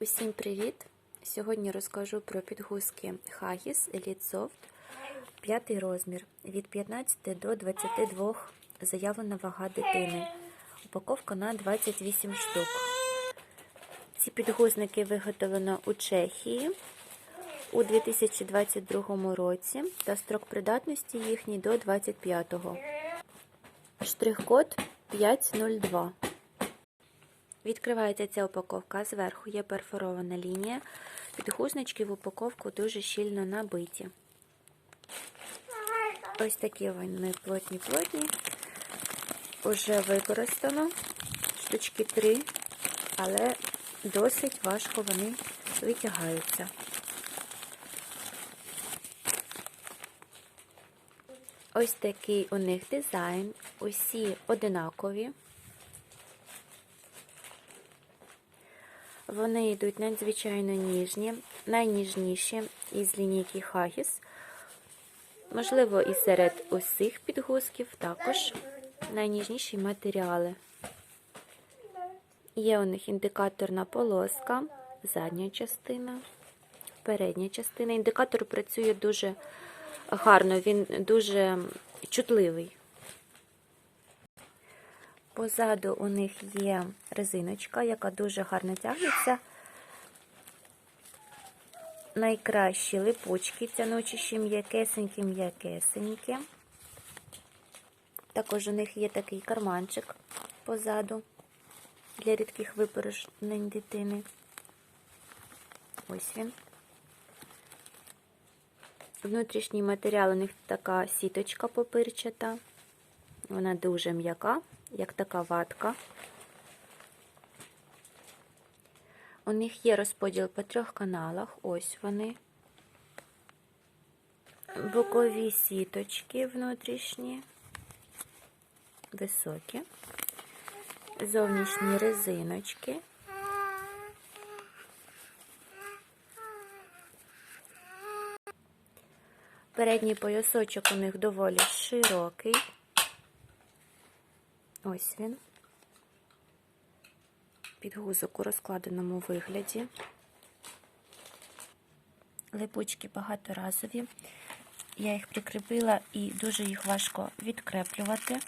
Усім привіт! Сьогодні розкажу про підгузки Haggis Elite Soft 5 розмір від 15 до 22 заявлена вага дитини. Упаковка на 28 штук. Ці підгузники виготовлено у Чехії у 2022 році та строк придатності їхній до 25-го. Штрих-код 502. Відкривається ця упаковка. Зверху є перфорована лінія. Підгузнички в упаковку дуже щільно набиті. Ось такі вони плотні-плотні. Уже використано штучки 3, але досить важко вони витягаються. Ось такий у них дизайн. Усі одинакові. Вони йдуть надзвичайно ніжні, найніжніші із лінійки Haggis. Можливо, і серед усіх підгузків також найніжніші матеріали. Є у них індикаторна полоска, задня частина, передня частина. Індикатор працює дуже гарно, він дуже чутливий. Позаду у них є резиночка, яка дуже гарно тягнеться. Найкращі липучки, тянучіші м'якесенькі, м'якесенькі. Також у них є такий карманчик позаду для рідких випорожнень дитини. Ось він. Внутрішній матеріал у них така сіточка попирчата. Вона дуже м'яка як така ватка. У них є розподіл по трьох каналах, ось вони. Бокові сіточки внутрішні, високі, зовнішні резиночки. Передній поясочок у них доволі широкий. Ось він. Підгузок у розкладеному вигляді. Липучки багаторазові. Я їх прикріпила і дуже їх важко відкреплювати.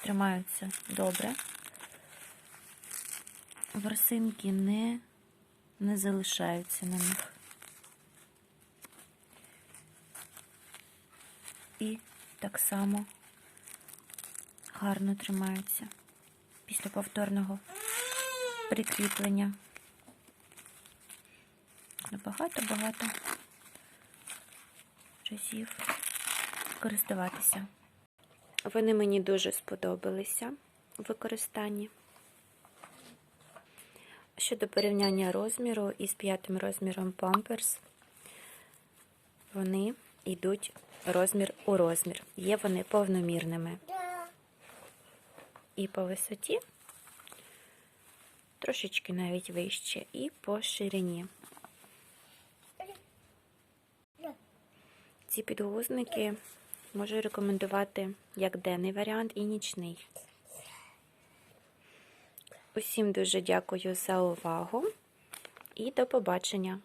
Тримаються добре. Ворсинки не, не залишаються на них. І так само гарно тримаються після повторного прикріплення. Багато-багато разів користуватися. Вони мені дуже сподобалися у використанні. Щодо порівняння розміру із п'ятим розміром Pampers, вони йдуть розмір у розмір. Є вони повномірними і по висоті, трошечки навіть вище, і по ширині. Ці підгузники можу рекомендувати як денний варіант і нічний. Усім дуже дякую за увагу і до побачення!